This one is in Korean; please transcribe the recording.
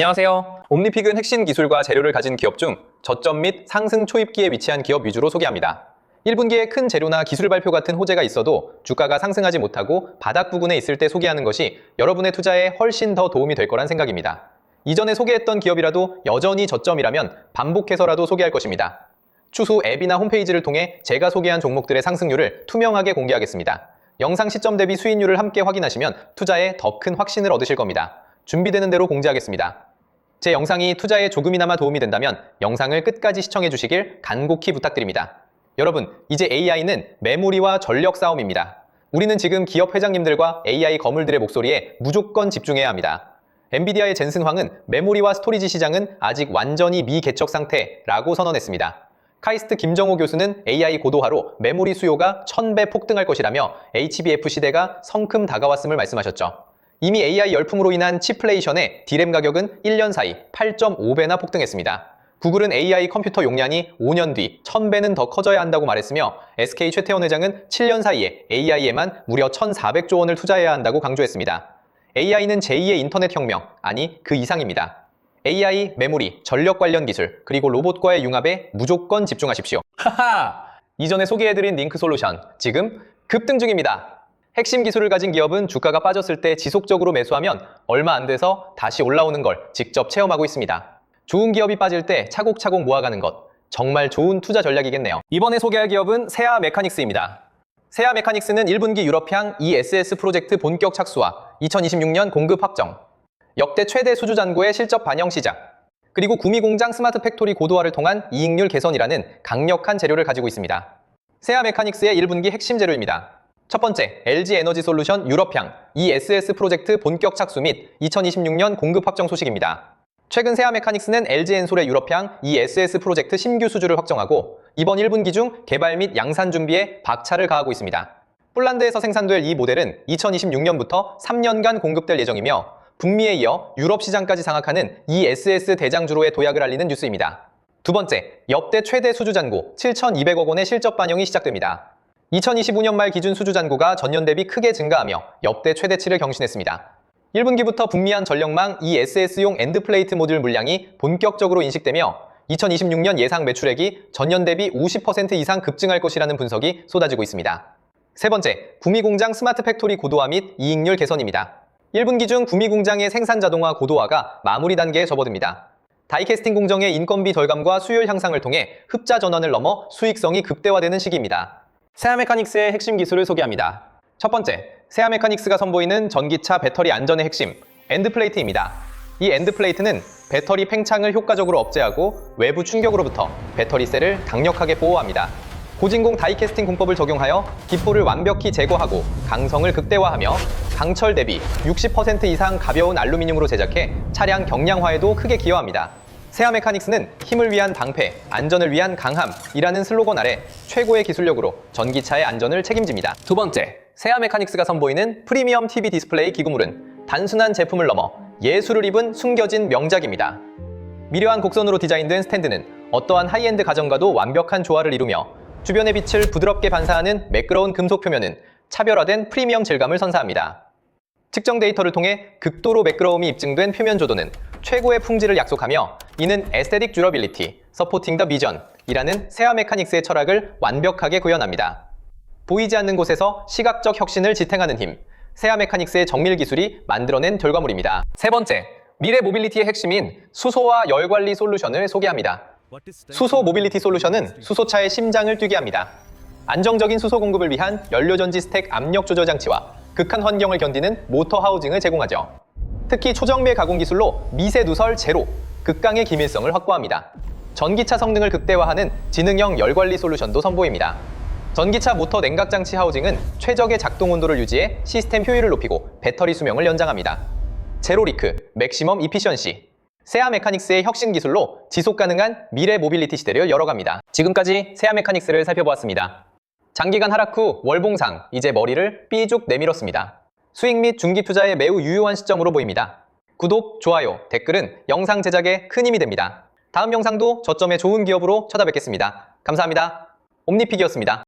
안녕하세요. 옴니픽은 핵심 기술과 재료를 가진 기업 중 저점 및 상승 초입기에 위치한 기업 위주로 소개합니다. 1분기에 큰 재료나 기술 발표 같은 호재가 있어도 주가가 상승하지 못하고 바닥 부근에 있을 때 소개하는 것이 여러분의 투자에 훨씬 더 도움이 될 거란 생각입니다. 이전에 소개했던 기업이라도 여전히 저점이라면 반복해서라도 소개할 것입니다. 추후 앱이나 홈페이지를 통해 제가 소개한 종목들의 상승률을 투명하게 공개하겠습니다. 영상 시점 대비 수익률을 함께 확인하시면 투자에 더 큰 확신을 얻으실 겁니다. 준비되는 대로 공지하겠습니다. 제 영상이 투자에 조금이나마 도움이 된다면 영상을 끝까지 시청해 주시길 간곡히 부탁드립니다. 여러분, 이제 AI는 메모리와 전력 싸움입니다. 우리는 지금 기업 회장님들과 AI 거물들의 목소리에 무조건 집중해야 합니다. 엔비디아의 젠슨 황은 메모리와 스토리지 시장은 아직 완전히 미개척 상태라고 선언했습니다. 카이스트 김정호 교수는 AI 고도화로 메모리 수요가 1000배 폭등할 것이라며 HBF 시대가 성큼 다가왔음을 말씀하셨죠. 이미 AI 열풍으로 인한 치플레이션의 디램 가격은 1년 사이 8.5배나 폭등했습니다. 구글은 AI 컴퓨터 용량이 5년 뒤 1000배는 더 커져야 한다고 말했으며 SK 최태원 회장은 7년 사이에 AI에만 무려 1,400조 원을 투자해야 한다고 강조했습니다. AI는 제2의 인터넷 혁명, 아니 그 이상입니다. AI, 메모리, 전력 관련 기술, 그리고 로봇과의 융합에 무조건 집중하십시오. 하하! 이전에 소개해드린 링크 솔루션, 지금 급등 중입니다. 핵심 기술을 가진 기업은 주가가 빠졌을 때 지속적으로 매수하면 얼마 안 돼서 다시 올라오는 걸 직접 체험하고 있습니다. 좋은 기업이 빠질 때 차곡차곡 모아가는 것, 정말 좋은 투자 전략이겠네요. 이번에 소개할 기업은 세아 메카닉스입니다. 세아 메카닉스는 1분기 유럽향 ESS 프로젝트 본격 착수와 2026년 공급 확정, 역대 최대 수주 잔고의 실적 반영 시작, 그리고 구미 공장 스마트 팩토리 고도화를 통한 이익률 개선이라는 강력한 재료를 가지고 있습니다. 세아 메카닉스의 1분기 핵심 재료입니다. 첫 번째, LG 에너지 솔루션 유럽향 ESS 프로젝트 본격 착수 및 2026년 공급 확정 소식입니다. 최근 세아 메카닉스는 LG 엔솔의 유럽향 ESS 프로젝트 신규 수주를 확정하고 이번 1분기 중 개발 및 양산 준비에 박차를 가하고 있습니다. 폴란드에서 생산될 이 모델은 2026년부터 3년간 공급될 예정이며 북미에 이어 유럽 시장까지 장악하는 ESS 대장주로의 도약을 알리는 뉴스입니다. 두 번째, 역대 최대 수주 잔고 7,200억 원의 실적 반영이 시작됩니다. 2025년 말 기준 수주 잔고가 전년 대비 크게 증가하며 역대 최대치를 경신했습니다. 1분기부터 북미한 전력망 ESS용 엔드플레이트 모듈 물량이 본격적으로 인식되며 2026년 예상 매출액이 전년 대비 50% 이상 급증할 것이라는 분석이 쏟아지고 있습니다. 세 번째, 구미공장 스마트 팩토리 고도화 및 이익률 개선입니다. 1분기 중 구미공장의 생산 자동화 고도화가 마무리 단계에 접어듭니다. 다이캐스팅 공정의 인건비 절감과 수율 향상을 통해 흡자 전환을 넘어 수익성이 극대화되는 시기입니다. 세아 메카닉스의 핵심 기술을 소개합니다. 첫 번째, 세아 메카닉스가 선보이는 전기차 배터리 안전의 핵심, 엔드플레이트입니다. 이 엔드플레이트는 배터리 팽창을 효과적으로 억제하고 외부 충격으로부터 배터리 셀을 강력하게 보호합니다. 고진공 다이캐스팅 공법을 적용하여 기포를 완벽히 제거하고 강성을 극대화하며 강철 대비 60% 이상 가벼운 알루미늄으로 제작해 차량 경량화에도 크게 기여합니다. 세아 메카닉스는 힘을 위한 방패, 안전을 위한 강함이라는 슬로건 아래 최고의 기술력으로 전기차의 안전을 책임집니다. 두 번째, 세아 메카닉스가 선보이는 프리미엄 TV 디스플레이 기구물은 단순한 제품을 넘어 예술을 입은 숨겨진 명작입니다. 미려한 곡선으로 디자인된 스탠드는 어떠한 하이엔드 가전과도 완벽한 조화를 이루며 주변의 빛을 부드럽게 반사하는 매끄러운 금속 표면은 차별화된 프리미엄 질감을 선사합니다. 측정 데이터를 통해 극도로 매끄러움이 입증된 표면 조도는 최고의 품질을 약속하며 이는 에스테틱 듀러빌리티, 서포팅 더 비전 이라는 세아 메카닉스의 철학을 완벽하게 구현합니다. 보이지 않는 곳에서 시각적 혁신을 지탱하는 힘, 세아 메카닉스의 정밀 기술이 만들어낸 결과물입니다. 세 번째, 미래 모빌리티의 핵심인 수소와 열 관리 솔루션을 소개합니다. 수소 모빌리티 솔루션은 수소차의 심장을 뛰게 합니다. 안정적인 수소 공급을 위한 연료전지 스택 압력 조절 장치와 극한 환경을 견디는 모터 하우징을 제공하죠. 특히 초정밀 가공 기술로 미세 누설 제로, 극강의 기밀성을 확보합니다. 전기차 성능을 극대화하는 지능형 열 관리 솔루션도 선보입니다. 전기차 모터 냉각 장치 하우징은 최적의 작동 온도를 유지해 시스템 효율을 높이고 배터리 수명을 연장합니다. 제로 리크, 맥시멈 이피션시. 세아 메카닉스의 혁신 기술로 지속 가능한 미래 모빌리티 시대를 열어갑니다. 지금까지 세아 메카닉스를 살펴보았습니다. 장기간 하락 후 월봉상, 이제 머리를 삐죽 내밀었습니다. 수익 및 중기 투자에 매우 유효한 시점으로 보입니다. 구독, 좋아요, 댓글은 영상 제작에 큰 힘이 됩니다. 다음 영상도 저점의 좋은 기업으로 찾아뵙겠습니다. 감사합니다. 옴니픽이었습니다.